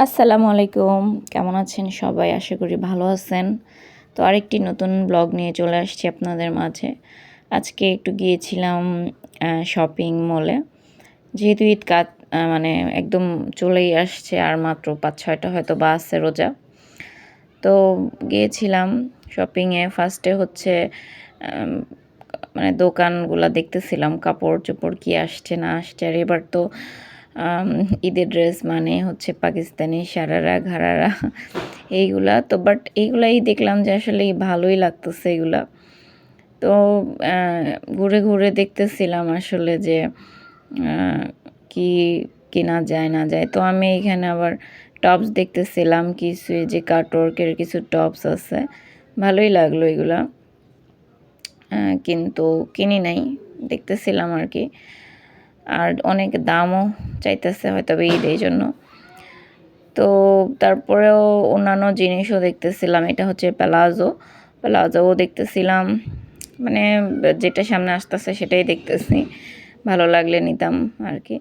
আসসালামু আলাইকুম। কেমন আছেন সবাই? আশা করি ভালো আছেন। তো আরেকটি নতুন ব্লগ নিয়ে চলে আসছি আপনাদের মাঝে। আজকে একটু গিয়েছিলাম শপিং মলে যেহেতু ঈদ কাত মানে একদম চলেই আসছে, আর মাত্র পাঁচ ছয়টা হয়তো বা আছে রোজা। তো গিয়েছিলাম শপিংয়ে ফার্স্টে হচ্ছে মানে দোকানগুলো দেখতেছিলাম কাপড় চোপড় কি আসছে না আসছে। আর এবার তো ঈদের ড্রেস মানে হচ্ছে পাকিস্তানি সারারা ঘাড়ারা এইগুলা। তো বাট এইগুলাই দেখলাম যে আসলে ভালোই লাগতেছে এগুলা। তো ঘুরে ঘুরে দেখতেছিলাম আসলে যে কি কেনা যায়, না যায়। তো আমি এখানে আবার টপস দেখতেছিলাম কিছু যে কাটওয়ার্কের কিছু টপস আছে। ভালোই লাগল এগুলা। কিন্তু কিনি নাই, দেখতেছিলাম আর কি। আর অনেক দামও চাইতেছে হয়তো ঈদ এই জন্য। তো তারপরেও অন্যান্য জিনিসও দেখতেছিলাম, এটা হচ্ছে প্লাজো প্লাজোও দেখতেছিলাম মানে যেটা সামনে আসতেছে সেটাই দেখতেছি। ভালো লাগলে নিতাম আর কি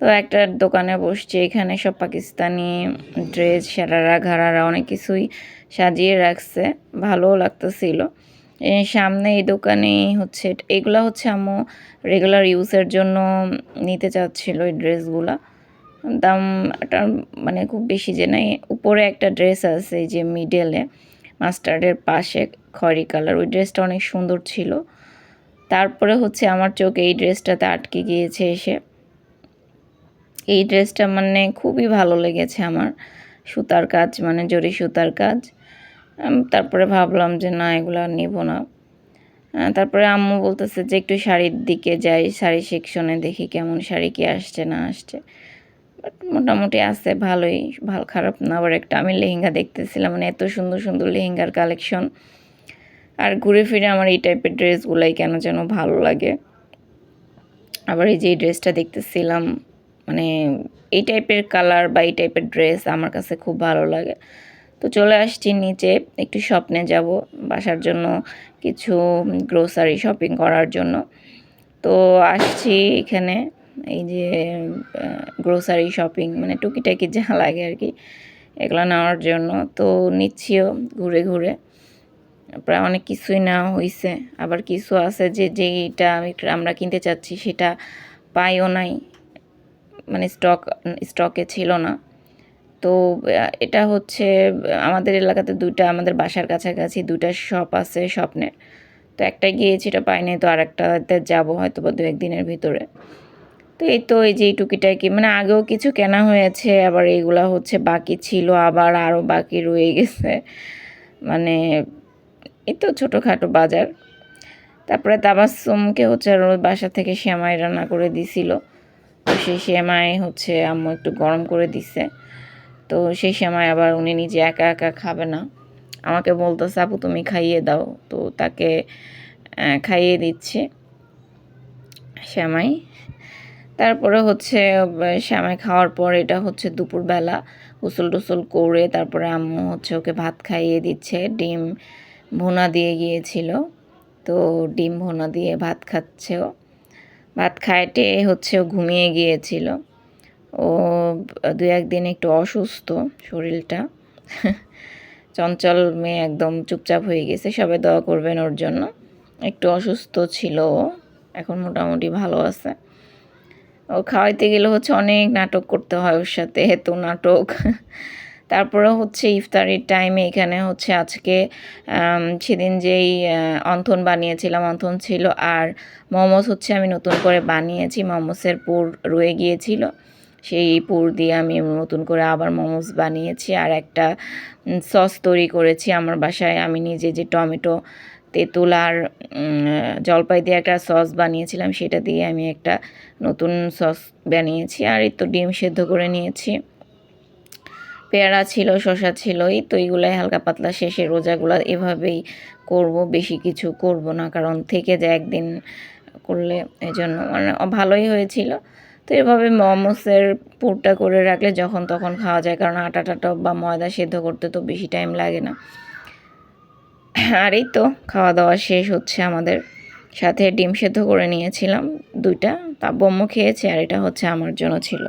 তো একটা দোকানে বসছি, এখানে সব পাকিস্তানি ড্রেস সারারা ঘাড়ারা অনেক কিছুই সাজিয়ে রাখছে, ভালোও লাগতেছিল। সামনে এই দোকানে হচ্ছে, এগুলো হচ্ছে আম্মু রেগুলার ইউজের জন্য নিতে চাচ্ছিল এই ড্রেসগুলা। দামটা মানে খুব বেশি যে নাই, উপরে একটা ড্রেস আছে যে মিডেলে মাস্টার্ডের পাশে খয়রি কালার ওই ড্রেসটা অনেক সুন্দর ছিল। তারপরে হচ্ছে আমার চোখ এই ড্রেসটাতে আটকে গিয়েছে এসে। এই ড্রেসটা মানে খুবই ভালো লেগেছে আমার, সুতার কাজ মানে জরি সুতার কাজ। তারপরে ভাবলাম যে না, এগুলো নেব না। তারপরে আম্মু বলতেছে যে একটু শাড়ির দিকে যাই, শাড়ি সেকশনে দেখি কেমন শাড়ি কি আসছে, না আসছে। বাট মোটামুটি আছে, ভালোই, ভালো খারাপ না, আবার একটা আমি লেহেঙ্গা দেখতেছিলাম মানে এত সুন্দর সুন্দর লেহেঙ্গার কালেকশন আর ঘুরে ফিরে আমার এই টাইপের ড্রেসগুলাই কেন যেন ভালো লাগে। আবার এই যে ড্রেসটা দেখতেছিলাম মানে এই টাইপের কালার বা এই টাইপের ড্রেস আমার কাছে খুব ভালো লাগে। তো চলে আসছি নিচে, একটু স্বপ্নে যাব বাসার জন্য, কিছু গ্রোসারি শপিং করার জন্য। তো আসছি এখানে, এই যে গ্রোসারি শপিং মানে টুকিটাকি যা লাগে আর কি এগুলো নেওয়ার জন্য। তো নিচ্ছিও ঘুরে ঘুরে। প্রায় অনেক কিছুই নেওয়া হয়েছে আবার কিছু আছে যে, যেইটা আমরা কিনতে চাচ্ছি, সেটা পাইও নাই। মানে স্টক স্টকে ছিল না। তো এটা হচ্ছে, আমাদের এলাকাতে দুইটা, আমাদের বাসার কাছাকাছি দুইটা শপ আছে স্বপ্নের। তো একটা গিয়েছি, এটা পাইনি, তো আরেকটাতে যাব হয়তো বা দু একদিনের ভিতরে। তো এই তো, এই যে টুকিটাকি মানে আগেও কিছু কেনা হয়েছে, আবার এইগুলা হচ্ছে বাকি ছিল, আবার আরও বাকি রয়ে গেছে। মানে এই তো ছোটোখাটো বাজার। তারপরে তাবাসুমকে হচ্ছে আর বাসা থেকে শ্যামাই রান্না করে দিছিল। তো সেই শ্যামাই হচ্ছে আম্মু একটু গরম করে দিছে। তো সেই সময় আবার উনি নিজে একা একা খাবে না। আমাকে বলতো সাপু তুমি খাইয়ে দাও। তো তাকে খাইয়ে দিচ্ছে শ্যামাই। তারপরে হচ্ছে শ্যামাই খাওয়ার পর এটা হচ্ছে দুপুরবেলা গোসল টোসল করে তারপরে আম্মু হচ্ছে ওকে ভাত খাইয়ে দিচ্ছে। ডিম ভুনা দিয়ে গিয়েছিল। তো ডিম ভুনা দিয়ে ভাত খাচ্ছেও ভাত খাইটে হচ্ছে ঘুমিয়ে গিয়েছিল। ও দু একদিন একটু অসুস্থ শরীরটা। চঞ্চল মেয়ে একদম চুপচাপ হয়ে গেছে, সবাই দোয়া করবেন ওর জন্য। একটু অসুস্থ ছিল এখন মোটামুটি ভালো আছে। ও খাওয়াইতে গেলে হচ্ছে অনেক নাটক করতে হয় ওর সাথে, এত নাটক। তারপরে হচ্ছে ইফতারির টাইমে এখানে হচ্ছে আজকে সেদিন যেই অন্থন বানিয়েছিলাম, অন্থন ছিল আর মোমোস হচ্ছে আমি নতুন করে বানিয়েছি, মোমোসের পুর রয়ে গিয়েছিল। সেই পুর দিয়ে আমি নতুন করে আবার মোমোস বানিয়েছি আর একটা সস তৈরি করেছি আমার বাসায়। আমি নিজে যে টমেটো, তেঁতুল আর জলপাই দিয়ে একটা সস বানিয়েছিলাম, সেটা দিয়ে আমি একটা নতুন সস বানিয়েছি আর এই তো ডিম সেদ্ধ করে নিয়েছি। পেয়ারা ছিল শশা ছিল, এই তো এইগুলাই হালকা পাতলা শেষে রোজাগুলো এভাবেই করব, বেশি কিছু করব না, কারণ থেকে যায় একদিন করলে এই জন্য মানে ভালোই হয়েছিল। তো এভাবে মোমোসের পুরটা করে রাখলে যখন তখন খাওয়া যায়, কারণ আটা টাটা বা ময়দা সেদ্ধ করতে তো বেশি টাইম লাগে না। আর এই তো খাওয়া দাওয়া শেষ হচ্ছে আমাদের। সাথে ডিম সেদ্ধ করে নিয়েছিলাম দুইটা, তা বম্ম খেয়েছে আর এটা হচ্ছে আমার জন্য ছিল।